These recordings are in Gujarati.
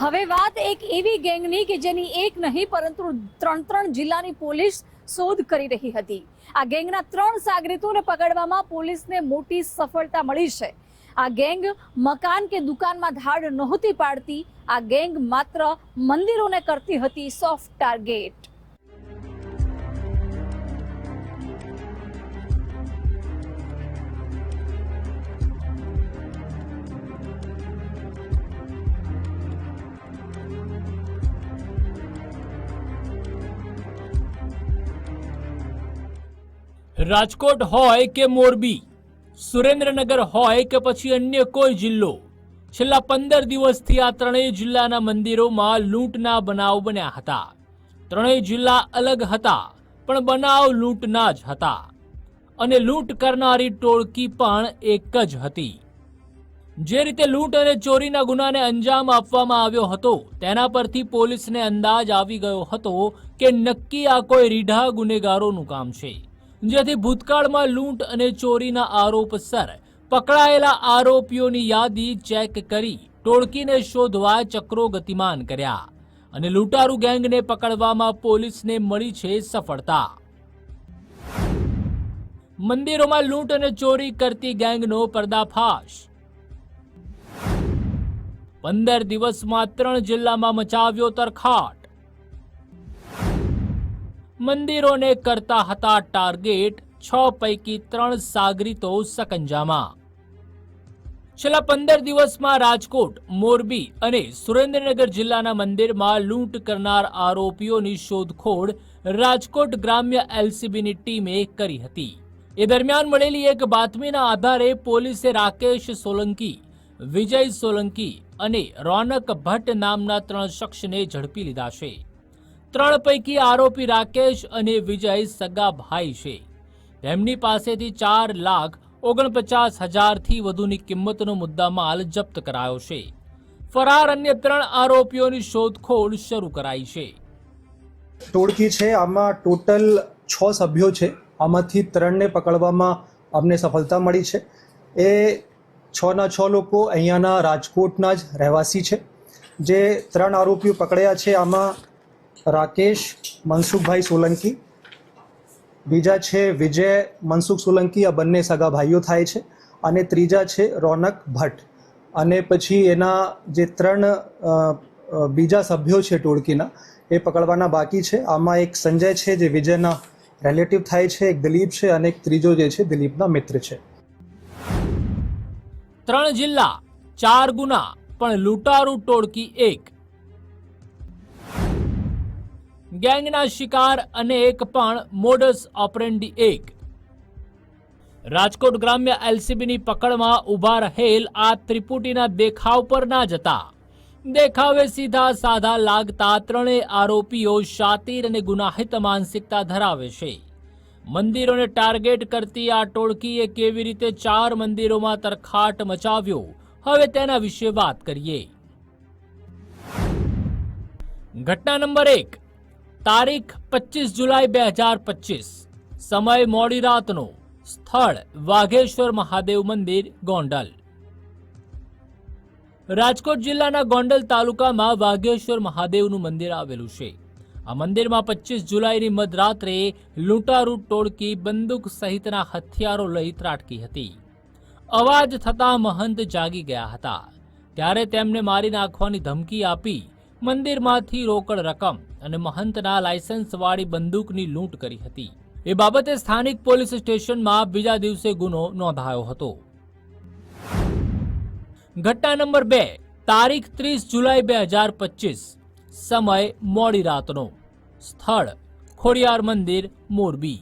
હવે વાત એક એવી ગેંગની કે જેની એક નહીં, પરંતુ ત્રણ ત્રણ જિલ્લાની પોલીસ શોધ કરી રહી હતી. આ ગેંગના ત્રણ સાગરીતોને પકડવામાં પોલીસને મોટી સફળતા મળી છે. આ ગેંગ મકાન કે દુકાનમાં ધાડ નહોતી પાડતી, આ ગેંગ માત્ર મંદિરોને કરતી હતી સોફ્ટ ટાર્ગેટ રાજકોટ હોય કે મોરબી, સુરેન્દ્રનગર હોય કે પછી અન્ય કોઈ જિલ્લો, છેલ્લા પંદર દિવસથી આ ત્રણેય જિલ્લાના મંદિરોમાં લૂંટના બનાવ બન્યા હતા. ત્રણેય જિલ્લા અલગ હતા, પણ બનાવ લૂંટના જ હતા. અને લૂંટ કરનારી ટોળકી પણ એક જ હતી. જે રીતે લૂંટ અને ચોરીના ગુનાને અંજામ આપવામાં આવ્યો હતો, તેના પરથી પોલીસને અંદાજ આવી ગયો હતો કે નક્કી આ કોઈ રીઢા ગુનેગારોનું કામ છે. જેથી ભૂતકાળમાં લૂંટ અને ચોરીના આરોપસર પકડાયેલા આરોપીઓની યાદી ચેક કરી ટોળકીને શોધવા ચક્રો ગતિમાન કર્યા અને લૂંટારૂ ગેંગને પકડવામાં પોલીસને મળી છે સફળતા. મંદિરોમાં લૂંટ અને ચોરી કરતી ગેંગનો પર્દાફાશ. પંદર દિવસમાં ત્રણ જિલ્લામાં મચાવ્યો તરખાટ. મંદિરોને કરતા હતા ટાર્ગેટ, છ પૈકી ત્રણ સાગરીતો સકંજામાં. છેલ્લા પંદર દિવસમાં રાજકોટ, મોરબી અને સુરેન્દ્રનગર જિલ્લાના મંદિરમાં લૂંટ કરનાર આરોપીઓની શોધખોળ રાજકોટ ગ્રામ્ય એલસીબીની ટીમે કરી હતી. એ દરમિયાન મળેલી એક બાતમીના આધારે પોલીસે રાકેશ સોલંકી, વિજય સોલંકી અને રોનક ભટ્ટ નામના ત્રણ શખ્સને ઝડપી લીધા છે. ત્રણ પૈકી આરોપી રાકેશ અને વિજય સગા ભાઈ છે. તેમની પાસેથી ચાર લાખ ઓગણપચાસ હજારથી વધુની કિંમતનો મુદ્દામાલ જપ્ત કરાયો છે. ફરાર અન્ય ત્રણ આરોપીઓની શોધખોળ શરૂ કરાઈ છે. ટોળકી છે, આમાં ટોટલ છ સભ્યો છે. આમાંથી ત્રણને પકડવામાં અમને સફળતા મળી છે. એ છના છ લોકો અહીંયાના રાજકોટના જ રહેવાસી છે. જે ત્રણ આરોપીઓ પકડ્યા છે, આમાં રાકેશ મનસુખભાઈ સોલંકી. બીજા છે વિજય મનસુખ સોલંકી, આ બંને સગા ભાઈઓ થાય છે. અને ત્રીજા છે રોનક ભટ્ટ. અને પછી એના જે ત્રણ બીજા સભ્યો છે ટોળકીના, એ પકડવાના બાકી છે. આમાં એક સંજય છે જે વિજયના રિલેટિવ થાય છે, એક દિલીપ છે અને એક ત્રીજો જે છે દિલીપના મિત્ર છે. ત્રણ જિલ્લા, ચાર ગુના, પણ લૂંટારૂ ટોળકી એક. ગેંગના શિકાર અને એક પણ મોડસ ઓપરેન્ડી એક. રાજકોટ ગ્રામ્ય એલસીબીની પકડમાં ઊભા રહેલ આ ત્રિપુટીના દેખાવ પર ના જતા. દેખાવે સીધા સાધા લાગતા ત્રણેય આરોપીઓ શાતીર અને ગુનાહિત માનસિકતા ધરાવે છે. મંદિરોને ટાર્ગેટ કરતી આ ટોળકીએ કેવી રીતે ચાર મંદિરોમાં તરખાટ મચાવ્યો? હવે તેના વિશે વાત કરીએ. ઘટના નંબર એક. તારીખ પચીસ જુલાઈ બે હજાર પચીસ. સમય મોડી રાતનો. સ્થળ વાઘેશ્વર મહાદેવ મંદિર, ગોંડલ. રાજકોટ જિલ્લાના ગોંડલ તાલુકામાં વાઘેશ્વર મહાદેવનું મંદિર આવેલું છે. આ મંદિરમાં પચીસ જુલાઈની મધરાત્રે લૂંટારૂ ટોળકી બંદૂક સહિતના હથિયારો લઈ ત્રાટકી હતી. અવાજ થતાં મહંત જાગી ગયા હતા. ત્યારે તેમને મારી નાખવાની ધમકી આપી મંદિરમાંથી રોકડ રકમ અને મહંતના લાયસન્સવાળી બંદૂકની લૂંટ કરી હતી. એ બાબતે સ્થાનિક પોલીસ સ્ટેશનમાં બીજા દિવસે ગુનો નોંધાયો હતો. ઘટના નંબર બે, તારીખ ત્રીસ જુલાઈ બે હજાર પચીસ, સમય મોડી રાતનો. સ્થળ, ખોડિયાર મંદિર, મોરબી.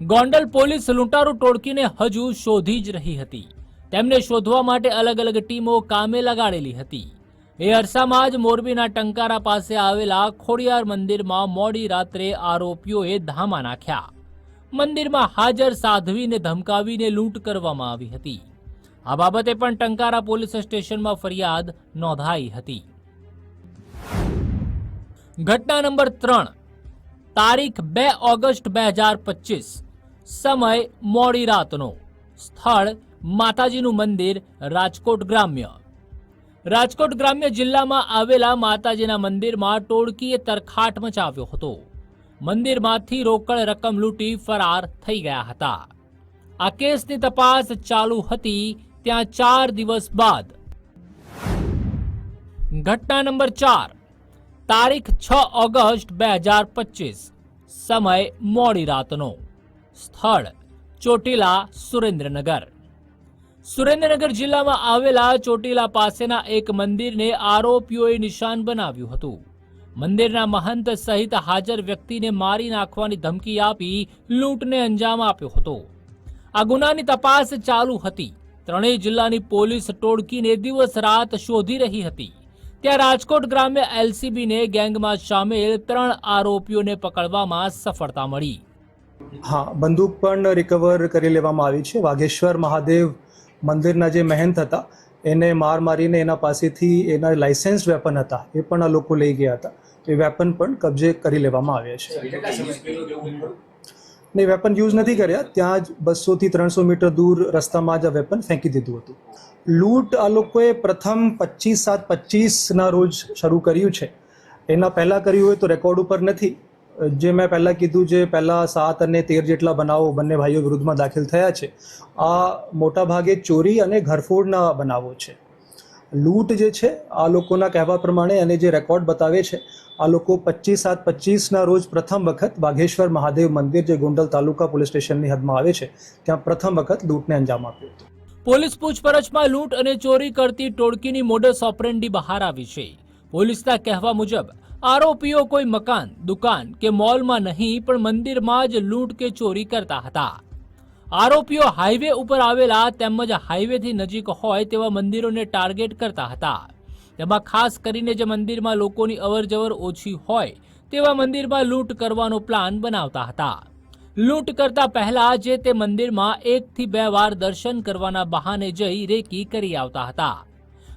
ગોંડલ પોલીસ લૂંટારૂ ટોળકીને હજુ શોધી જ રહી હતી. તેમને શોધવા માટે અલગ અલગ ટીમો કામે લગાડેલી હતી. એ અરસામાં જ મોરબીના ટંકારા પાસે આવેલા ખોડિયાર મંદિરમાં મોડી રાત્રે આરોપીઓએ ધામા નાખ્યા. મંદિરમાં હાજર સાધ્વીને ધમકાવીને લૂંટ કરવામાં આવી હતી. આ બાબતે પણ ટંકારા પોલીસ સ્ટેશનમાં ફરિયાદ નોંધાઈ હતી. ઘટના નંબર ત્રણ, તારીખ બે ઓગસ્ટ બે હજાર પચીસ, સમય મોડી રાતનો. સ્થળ માતાજીનું મંદિર, રાજકોટ ગ્રામ્ય. રાજકોટ ગ્રામ્ય જિલ્લામાં આવેલા માતાજીના મંદિરમાં ટોળકીએ તરખાટ મચાવ્યો હતો. મંદિરમાંથી રોકડ રકમ લૂંટી ફરાર થઈ ગયા હતા. આ કેસની તપાસ ચાલુ હતી ત્યાં ચાર દિવસ બાદ. ઘટના નંબર ચાર, તારીખ છ ઓગસ્ટ બે હજાર પચીસ, સમય મોડી રાતનો. સ્થળ ચોટીલા સુરેન્દ્રનગર. સુરેન્દ્રનગર જિલ્લામાં આવેલા ચોટીલા પાસેના એક મંદિરને આરોપીઓએ નિશાન બનાવ્યું હતું. મંદિરના મહંત સહિત હાજર વ્યક્તિને મારી નાખવાની ધમકી આપી લૂંટને અંજામ આપ્યો હતો. આ ગુનાની તપાસ ચાલુ હતી. ત્રણેય જિલ્લાની પોલીસ ટોળકીને દિવસ રાત શોધી રહી હતી. ત્યાં રાજકોટ ગ્રામ્ય એલસીબીને ગેંગમાં સામેલ ત્રણ આરોપીઓને પકડવામાં સફળતા મળી. હા, બંદૂક પણ રિકવર કરી લેવામાં આવી છે. વાઘેશ્વર મહાદેવ મંદિરના જે મહેંત હતા, એને માર મારીને એના પાસેથી એના લાયસન્સ વેપન હતા, એ પણ આ લોકો લઈ ગયા હતા. એ વેપન પણ કબજે કરી લેવામાં આવ્યા છે. નહીં વેપન યુઝ નથી કર્યા, ત્યાં જ બસોથી ત્રણસો મીટર દૂર રસ્તામાં જ આ વેપન ફેંકી દીધું હતું. લૂંટ આ લોકોએ પ્રથમ પચીસ સાત પચીસના રોજ શરૂ કર્યું છે. એના પહેલાં કર્યું હોય તો રેકોર્ડ ઉપર નથી જે મેં પહેલાં કીધું જે પહેલાં સાત અને તેર જેટલા બનાવો બંને ભાઈઓ વિરુદ્ધમાં દાખલ થયા છે, આ મોટાભાગે ચોરી અને ઘરફોડના બનાવો છે. લૂંટ જે છે, આ લોકોના કહેવા પ્રમાણે અને જે રેકોર્ડ બતાવે છે, આ લોકો પચીસ સાત પચીસના રોજ પ્રથમ વખત વાઘેશ્વર મહાદેવ મંદિર જે ગોંડલ તાલુકા પોલીસ સ્ટેશનની હદમાં આવે છે, ત્યાં પ્રથમ વખત લૂંટને અંજામ આપ્યો હતો. પોલીસ પૂછપરછમાં લૂંટ અને ચોરી કરતી ટોળકીની મોડસ ઓપરેન્ડી બહાર આવી છે. પોલીસના કહેવા મુજબ આરોપીઓ કોઈ મકાન, દુકાન કે મોલમાં નહીં, પણ મંદિરમાં જ લૂંટ કે ચોરી કરતા હતા. આરોપીઓ હાઈવે ઉપર આવેલા તેમજ હાઈવેથી નજીક હોય તેવા મંદિરોને ટાર્ગેટ કરતા હતા. તેમાં ખાસ કરીને જે મંદિરમાં લોકોની અવરજવર ઓછી હોય, તેવા મંદિરમાં લૂંટ કરવાનો પ્લાન બનાવતા હતા. લૂંટ કરતા પહેલા જે તે મંદિરમાં એકથી બે વાર દર્શન કરવાના બહાને જઈ રેકી કરી આવતા હતા.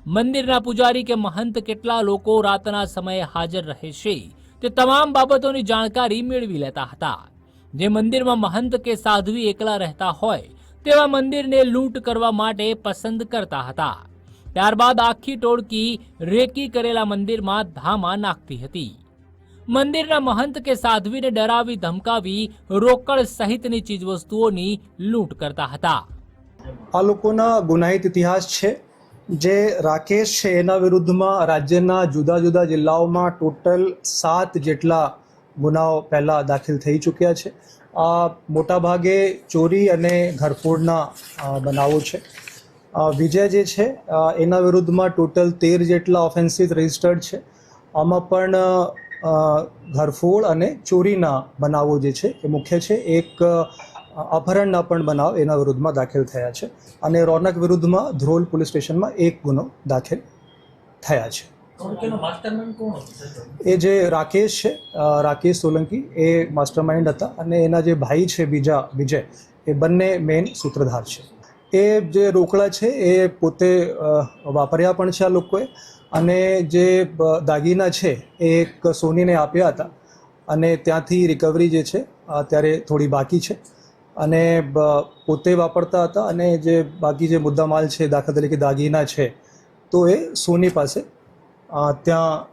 મંદિરના પૂજારી કે મહંત કેટલા લોકો રાતના સમયે હાજર રહે છે તે તમામ બાબતોની જાણકારી મેળવી લેતા હતા. જે મંદિરમાં મહંત કે સાધ્વી એકલા રહેતા હોય, તેવા મંદિરને લૂંટ કરવા માટે પસંદ કરતા હતા. ત્યારબાદ આખી ટોળકી રેકી કરેલા મંદિરમાં ધામા નાખતી હતી. મંદિરના મહંત કે સાધ્વીને ડરાવી ધમકાવી રોકડ સહિતની ચીજવસ્તુઓની લૂંટ કરતા હતા. આ લોકોના ગુનાહિત ઇતિહાસ છે. જે રાકેશ છે, એના વિરુદ્ધમાં રાજ્યના જુદા જુદા જિલ્લાઓમાં ટોટલ સાત જેટલા ગુનાઓ પહેલાં દાખલ થઈ ચૂક્યા છે. આ મોટાભાગે ચોરી અને ઘરફોડના બનાવો છે. વિજય જે છે એના વિરુદ્ધમાં ટોટલ તેર જેટલા ઓફેન્સિસ રજિસ્ટર્ડ છે. આમાં પણ ઘરફોડ અને ચોરીના બનાવો જે છે, એ મુખ્ય છે. એક અપહરણના પણ બનાવ એના વિરુદ્ધમાં દાખલ થયા છે. અને રોનક વિરુદ્ધમાં ધ્રોલ પોલીસ સ્ટેશનમાં એક ગુનો દાખલ થયા છે. એ જે રાકેશ છે રાકેશ સોલંકી એ માસ્ટરમાઇન્ડ હતા અને એના જે ભાઈ છે બીજા વિજય એ બંને મેઇન સૂત્રધાર છે. એ જે રોકડા છે એ પોતે વાપર્યા પણ છે આ લોકોએ અને જે દાગીના છે એ એક સોનીને આપ્યા હતા અને ત્યાંથી રિકવરી જે છે અત્યારે થોડી બાકી છે. અને પોતે વાપરતા હતા અને જે બાકી જે મુદ્દામાલ છે, દાખલા તરીકે દાગીના છે, તો એ સોની પાસે ત્યાં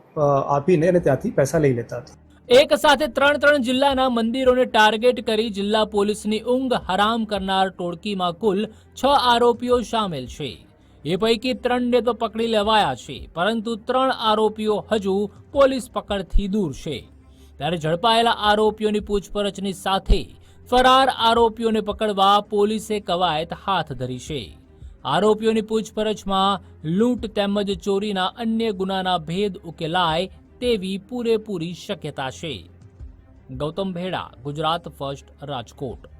આપીને અને ત્યાંથી પૈસા લઈ લેતા હતા. એક સાથે ત્રણ ત્રણ જિલ્લાના મંદિરોને ટાર્ગેટ કરી જિલ્લા પોલીસની ઊંઘ હરામ કરનાર ટોળકીમાં કુલ છ આરોપીઓ સામેલ છે. એ પૈકી ત્રણને તો પકડી લેવાયા છે, પરંતુ ત્રણ આરોપીઓ હજુ પોલીસ પકડથી દૂર છે. ત્યારે ઝડપાયેલા આરોપીઓની પૂછપરછની સાથે ફરાર આરોપીઓને પકડવા પોલીસે કવાયત હાથ ધરી છે. આરોપીઓની પૂછપરછમાં લૂંટ તેમજ ચોરીના અન્ય ગુનાના ભેદ ઉકેલાય તેવી પૂરેપૂરી શક્યતા છે. ગૌતમ ભેડા, ગુજરાત ફર્સ્ટ રાજકોટ.